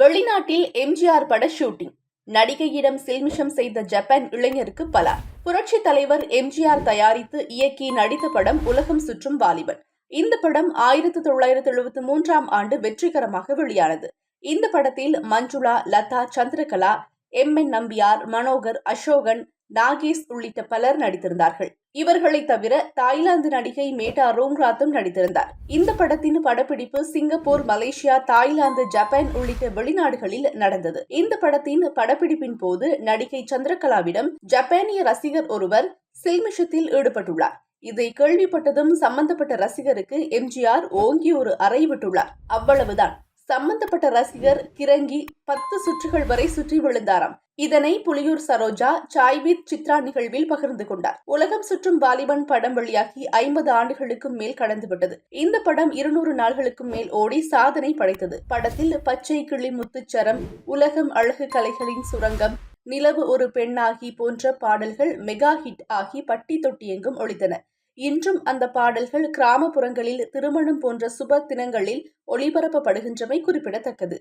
வெளிநாட்டில் எம்ஜிஆர் பட ஷூட்டிங். நடிகையிடம் சில்மிஷம் செய்த ஜப்பான் இளைஞருக்கு பலார். புரட்சி தலைவர் எம்ஜிஆர் தயாரித்து இயக்கி நடித்த படம் உலகம் சுற்றும் வாலிபன். இந்த படம் ஆயிரத்தி தொள்ளாயிரத்தி எழுபத்தி மூன்றாம் ஆண்டு வெற்றிகரமாக வெளியானது. இந்த படத்தில் மஞ்சுளா லதா சந்திரகலா எம் என் நம்பியார் மனோகர் அசோகன் நாகேஷ் உள்ளிட்ட பலர் நடித்திருந்தார்கள். இவர்களை தவிர தாய்லாந்து நடிகை மேட்டா ரோங்ராத்தும் நடித்திருந்தார். இந்த படத்தின் படப்பிடிப்பு சிங்கப்பூர் மலேசியா தாய்லாந்து ஜப்பான் உள்ளிட்ட வெளிநாடுகளில் நடந்தது. இந்த படத்தின் படப்பிடிப்பின் போது நடிகை சந்திரகலாவிடம் ஜப்பானிய ரசிகர் ஒருவர் சில்மிஷத்தில் ஈடுபட்டுள்ளார். இதை கேள்விப்பட்டதும் சம்பந்தப்பட்ட ரசிகருக்கு எம்ஜிஆர் ஓங்கி ஒரு அறை விட்டுள்ளார். அவ்வளவுதான். சம்பந்தப்பட்ட ரசிகர் கிறங்கி பத்து சுற்றுகள் வரை சுற்றி விழுந்தாராம். இதனை புலியூர் சரோஜா சாய்வித் சித்ரா நிகழ்வில் பகிர்ந்து கொண்டார். உலகம் சுற்றும் வாலிபன் படம் வெளியாகி ஐம்பது ஆண்டுகளுக்கும் மேல் கடந்துவிட்டது. இந்த படம் இருநூறு நாள்களுக்கும் மேல் ஓடி சாதனை படைத்தது. படத்தில் பச்சை கிளி முத்துச்சரம் உலகம் அழகு கலைகளின் சுரங்கம் நிலவு ஒரு பெண்ணாகி போன்ற பாடல்கள் மெகா ஹிட் ஆகி பட்டி தொட்டியெங்கும் ஒழித்தன இன்றும் அந்த பாடல்கள் கிராமப்புறங்களில் திருமணம் போன்ற சுப தினங்களில் ஒளிபரப்பப்படுகின்றமை குறிப்பிடத்தக்கது.